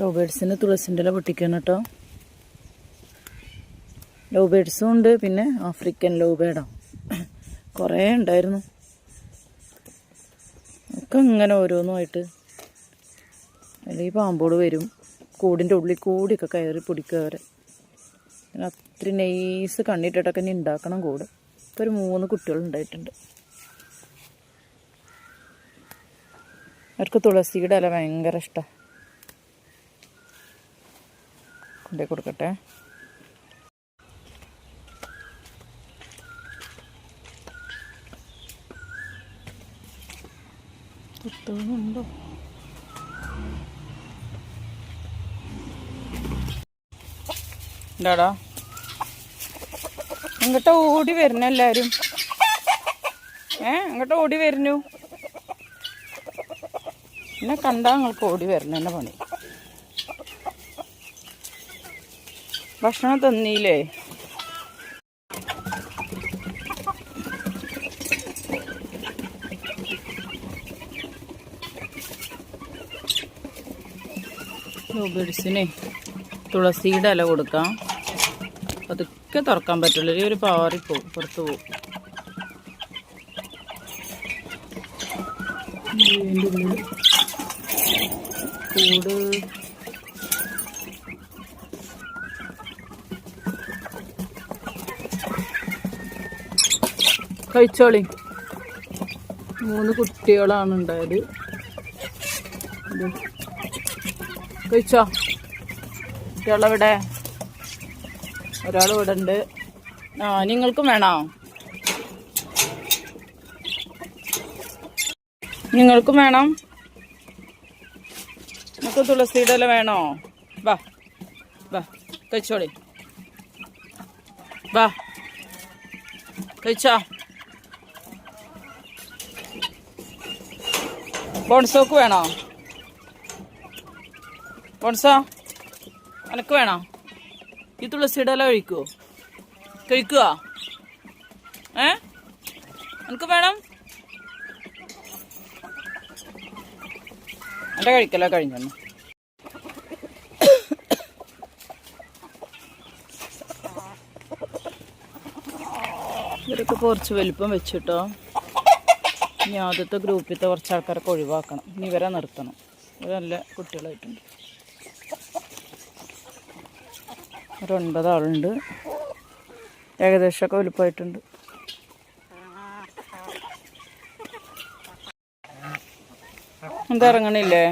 Love ബേഡ്സിന് തുളസിന്റെ ഇല പൊട്ടിക്കണം കേട്ടോ. ലവ് ബേഡ്സും ഉണ്ട് പിന്നെ ആഫ്രിക്കൻ ലവ് ബേഡോ കുറേ ഉണ്ടായിരുന്നു. ഒക്കെ ഇങ്ങനെ ഓരോന്നുമായിട്ട്. അല്ലെങ്കിൽ പാമ്പോട് വരും. കൂടിന്റെ ഉള്ളിൽ കൂടിയൊക്കെ കയറി പിടിക്കുക അവരെ. അത്ര നൈസ് കണ്ണിട്ടിട്ടൊക്കെ ഇനി ഉണ്ടാക്കണം കൂട്. ഇപ്പോൾ ഒരു മൂന്ന് കുട്ടികൾ ഉണ്ടായിട്ടുണ്ട്. അവർക്ക് തുളസിയുടെ ഇല ഭയങ്കര ഇഷ്ടമാണ് കൊണ്ടേ കൊടുക്കട്ടെ. കിട്ടുന്നുണ്ടോ എന്താടാ ഇങ്ങോട്ട് ഓടി വരുന്ന എല്ലാരും. ഏ ഇങ്ങോട്ട് ഓടി വരുന്നു. എന്നെ കണ്ടാ നിങ്ങൾക്ക് ഓടി വരണം എന്നെ പണി. ഭക്ഷണം തന്നീലേ? ബേഡ്സിനെ തുളസിയുടെ ഇല കൊടുക്കാം. അതൊക്കെ തുറക്കാൻ പറ്റുള്ളൂ ഈ ഒരു പാറിപ്പോവും പുറത്തു പോവും കൂട് കഴിച്ചോളി. മൂന്ന് കുട്ടികളാണ് ഉണ്ടായത്. കഴിച്ചോ? കുട്ടികളെവിടെ? ഒരാൾ ഇവിടെ ഉണ്ട് ആ നിങ്ങൾക്കും വേണോ? നിങ്ങൾക്കും വേണം? നിങ്ങൾക്ക് തുളസിയുടെ ഇല വേണോ? വാ വാ കഴിച്ചോളി. വാ കഴിച്ചോ? ബോൺസോക്ക് വേണോ? ബോൺസോ എനക്ക് വേണോ? ഈ തുളസി ഇടല കഴിക്കുവോ കഴിക്കുവോ? ഏ? എനിക്ക് വേണം? എന്റെ കഴിക്കലോ കഴിഞ്ഞു? ഇവരൊക്കെ കുറച്ച് വലിപ്പം വെച്ചിട്ടോ. ഇനി ആദ്യത്തെ ഗ്രൂപ്പിലത്തെ കുറച്ച് ആൾക്കാരൊക്കെ ഒഴിവാക്കണം. ഇനി ഇവരെ നിർത്തണം. നല്ല കുട്ടികളായിട്ടുണ്ട്. ഒരു ആളുണ്ട് ഏകദേശമൊക്കെ വലുപ്പമായിട്ടുണ്ട്. എന്താ ഇറങ്ങണില്ലേ?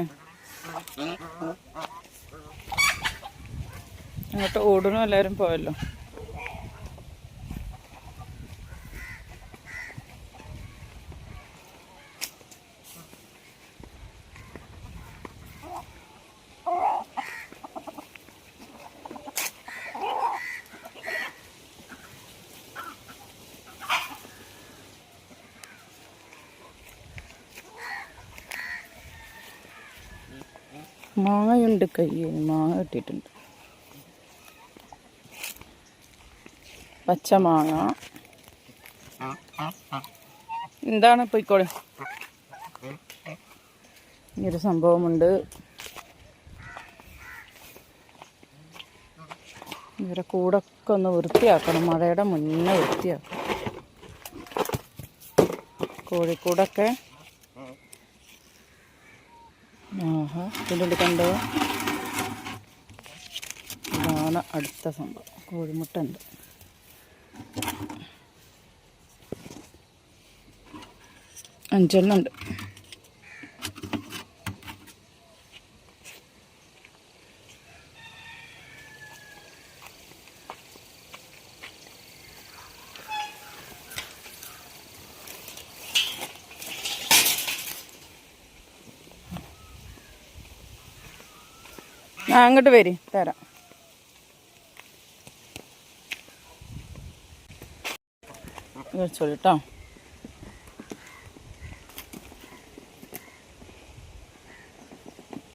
അങ്ങോട്ട് ഓടണം എല്ലാവരും പോയല്ലോ. മാങ്ങയുണ്ട് കയ്യിൽ മാങ്ങ കിട്ടിയിട്ടുണ്ട്. പച്ചമാങ്ങ. എന്താണ് പോയിക്കോളെ. ഇങ്ങനൊരു സംഭവമുണ്ട്. ഇവരെ കൂടൊക്കെ ഒന്ന് വൃത്തിയാക്കണം മഴയുടെ മുന്നേ വൃത്തിയാക്കണം. കോഴിക്കൂടൊക്കെ ആഹാ ഇതിന്റെ കണ്ടോ? ഇതാണ് അടുത്ത സംഭവം. കോഴിമുട്ട ഉണ്ട് അഞ്ചെണ്ണം ഉണ്ട്. ആ അങ്ങോട്ട് വരി തരാം. വെച്ചോളൂ കേട്ടോ